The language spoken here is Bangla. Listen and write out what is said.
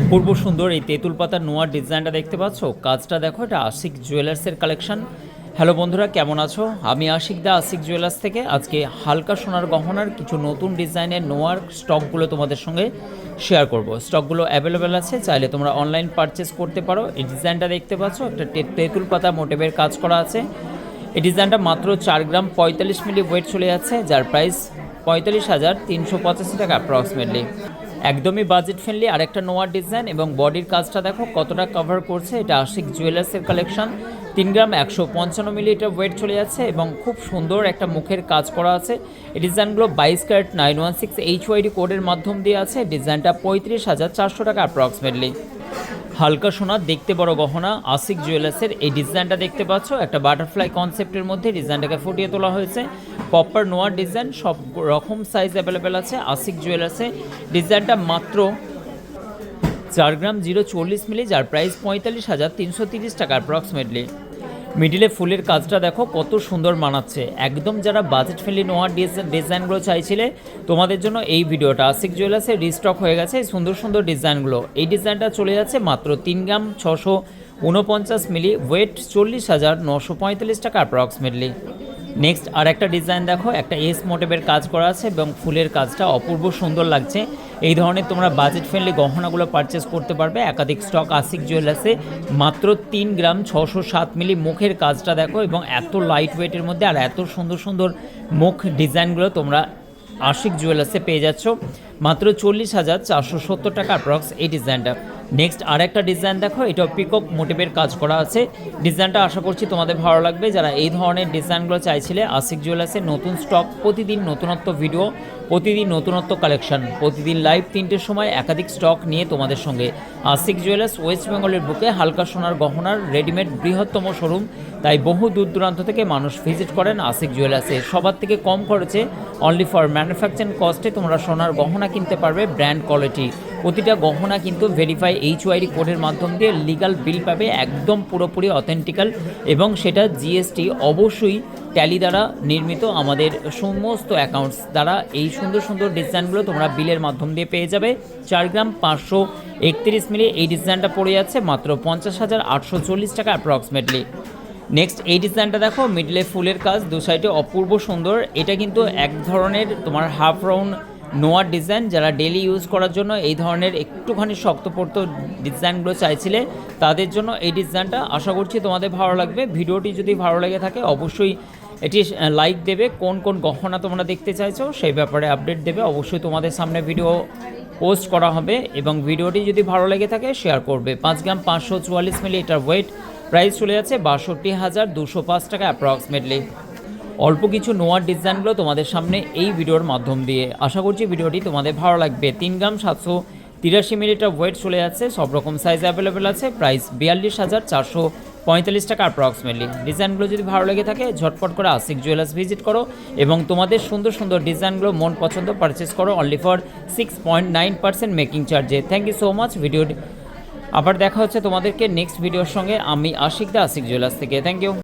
অপূর্ব সুন্দর এই তেঁতুল পাতার নোয়ার ডিজাইনটা দেখতে পাচ্ছ? কাজটা দেখো, এটা আশিক জুয়েলার্সের কালেকশন। হ্যালো বন্ধুরা, কেমন আছো? আমি আশিক দা, আশিক জুয়েলার্স থেকে। আজকে হালকা সোনার গহনার কিছু নতুন ডিজাইনের নোয়ার স্টকগুলো তোমাদের সঙ্গে শেয়ার করব। স্টকগুলো অ্যাভেলেবেল আছে, চাইলে তোমরা অনলাইন পারচেস করতে পারো। এই ডিজাইনটা দেখতে পাচ্ছ, একটা তেঁতুল পাতা মোটিভের কাজ করা আছে। এই ডিজাইনটা মাত্র চার গ্রাম পঁয়তাল্লিশ মিলি ওয়েট চলে যাচ্ছে, যার প্রাইস পঁয়তাল্লিশ হাজার তিনশো পঁচাশি টাকা অ্যাপ্রক্সিমেটলি একদমই বাজেট ফ্রেন্ডলি আরেকটা নোয়ার ডিজাইন এবং বডির কাজটা দেখো কতটা কভার করছে। এটা আশিক জুয়েলার্সের কালেকশন তিন গ্রাম একশো পঞ্চান্ন মিলি এটা ওয়েট চলে যাচ্ছে এবং খুব সুন্দর একটা মুখের কাজ করা আছে। এই ডিজাইনগুলো বাইশ carat nine one six H UID কোডের মাধ্যম দিয়ে আছে। ডিজাইনটা পঁয়ত্রিশ হাজার চারশো টাকা অ্যাপ্রক্সিমেটলি হালকা সোনা, দেখতে বড় গহনা, আসিক জুয়েলার্সের এই ডিজাইনটা দেখতে পাচ্ছ। একটা বাটারফ্লাই কনসেপ্টের মধ্যে ডিজাইনটাকে ফুটিয়ে তোলা হয়েছে। পপার নোয়ার ডিজাইন, সব রকম সাইজ অ্যাভেলেবেল আছে, আসিক জুয়েলার্সে। ডিজাইনটা মাত্র চার গ্রাম জিরো চল্লিশ মিলি, যার প্রাইস পঁয়তাল্লিশ হাজার তিনশো তিরিশ টাকা অ্যাপ্রক্সিমেটলি মিডিলে ফুলের কাজটা দেখো, কত সুন্দর মানাচ্ছে। একদম যারা বাজেট ফ্রেন্ডলি নোয়ার ডিজাইনগুলো চাইছিলে, তোমাদের জন্য এই ভিডিওটা। আশিক জুয়েলার্সে রিস্টক হয়ে গেছে সুন্দর সুন্দর ডিজাইনগুলো এই ডিজাইনটা চলে যাচ্ছে মাত্র তিন গ্রাম ছশো উনপঞ্চাশ মিলি ওয়েট চল্লিশ হাজার নশো পঁয়তাল্লিশ টাকা অ্যাপ্রক্সিমেটলি নেক্সট আর একটা ডিজাইন দেখো, একটা এস মোটিভের কাজ করা আছে এবং ফুলের কাজটা অপূর্ব সুন্দর লাগছে। এই ধরনের তোমরা বাজেট ফ্রেন্ডলি গহনাগুলো পারচেস করতে পারবে। একাধিক স্টক আশিক জুয়েলার্সে মাত্র তিন গ্রাম ছশো সাত মিলি মুখের কাজটা দেখো এবং এত লাইট ওয়েটের মধ্যে আর এত সুন্দর সুন্দর মুখ ডিজাইনগুলো তোমরা আশিক জুয়েলার্সে পেয়ে যাচ্ছ। মাত্র চল্লিশ হাজার চারশো সত্তর টাকা অ্যাপ্রক্স এই ডিজাইনটা নেক্সট আর একটা ডিজাইন দেখো, এটা পিকক মোটিভের কাজ করা আছে। ডিজাইনটা আশা করছি তোমাদের ভালো লাগবে। যারা এই ধরনের ডিজাইনগুলো চাইছিলে আশিক জুয়েলার্সের নতুন স্টক প্রতিদিন নতুনত্ব ভিডিও প্রতিদিন নতুনত্ব কালেকশন প্রতিদিন লাইভ তিনটের সময় একাধিক স্টক নিয়ে তোমাদের সঙ্গে। আশিক জুয়েলার্স ওয়েস্ট বেঙ্গলের বুকে হালকা সোনার গহনার রেডিমেড বৃহত্তম শোরুম তাই বহু দূর দূরান্ত থেকে মানুষ ভিজিট করেন আশিক জুয়েলার্সে সবার থেকে কম খরচে অনলি ফর ম্যানুফ্যাকচারিং কস্টে তোমরা সোনার গহনা কিনতে পারবে ব্র্যান্ড কোয়ালিটি প্রতিটা গহনা কিন্তু ভেরিফাই এইচ ওয়াইডি কোডের মাধ্যম দিয়ে লিগাল বিল পাবে, একদম পুরোপুরি অথেন্টিক্যাল এবং সেটা জিএসটি অবশ্যই ট্যালি দ্বারা নির্মিত আমাদের সমস্ত অ্যাকাউন্টস দ্বারা। এই সুন্দর সুন্দর ডিজাইনগুলো তোমরা বিলের মাধ্যম দিয়ে পেয়ে যাবে। চার গ্রাম পাঁচশো একত্রিশ মিলি এই ডিজাইনটা পড়ে যাচ্ছে মাত্র পঞ্চাশ হাজার আটশো চল্লিশ টাকা অ্যাপ্রক্সিমেটলি নেক্সট এই ডিজাইনটা দেখো মিডলে ফুলের কাজ, দু সাইডে অপূর্ব সুন্দর। এটা কিন্তু এক ধরনের তোমার হাফ রাউন্ড নোয়ার ডিজাইন যারা ডেলি ইউজ করার জন্য এই ধরনের একটুখানি শক্তপোক্ত ডিজাইনগুলো চাইছিলে, তাদের জন্য এই ডিজাইনটা আশা করছি তোমাদের ভালো লাগবে। ভিডিওটি যদি ভালো লেগে থাকে, অবশ্যই এটি লাইক দেবে। কোন কোন গহনা তোমরা দেখতে চাইছো, সেই ব্যাপারে আপডেট দেবে। অবশ্যই তোমাদের সামনে ভিডিও পোস্ট করা হবে এবং ভিডিওটি যদি ভালো লেগে থাকে শেয়ার করবে। পাঁচ গ্রাম পাঁচশো চুয়াল্লিশ মিলি এটার ওয়েট প্রাইস চলে যাচ্ছে বাষট্টি হাজার দুশো পাঁচ টাকা অ্যাপ্রক্সিমেটলি অল্প কিছু নোয়ার ডিজাইনগুলো তোমাদের সামনে এই ভিডিওর মাধ্যম দিয়ে। আশা করছি ভিডিওটি তোমাদের ভালো লাগবে। তিন গ্রাম সাতশো তিরাশি মিলিটার ওয়েট চলে যাচ্ছে, সব রকম সাইজ অ্যাভেলেবেল আছে। প্রাইস বিয়াল্লিশ হাজার চারশো পঁয়তাল্লিশ টাকা অ্যাপ্রক্সিমেটলি ডিজাইনগুলো যদি ভালো লেগে থাকে, ঝটপট করে আশিক জুয়েলার্স ভিজিট করো এবং তোমাদের সুন্দর সুন্দর ডিজাইনগুলো মন পছন্দ পারচেস করো only for six point nine percent making চার্জে thank you so much video আবার দেখা হচ্ছে তোমাদেরকে নেক্সট ভিডিওর সঙ্গে। আমি আশিক দা আশিক জুয়েলার্স থেকে। Thank you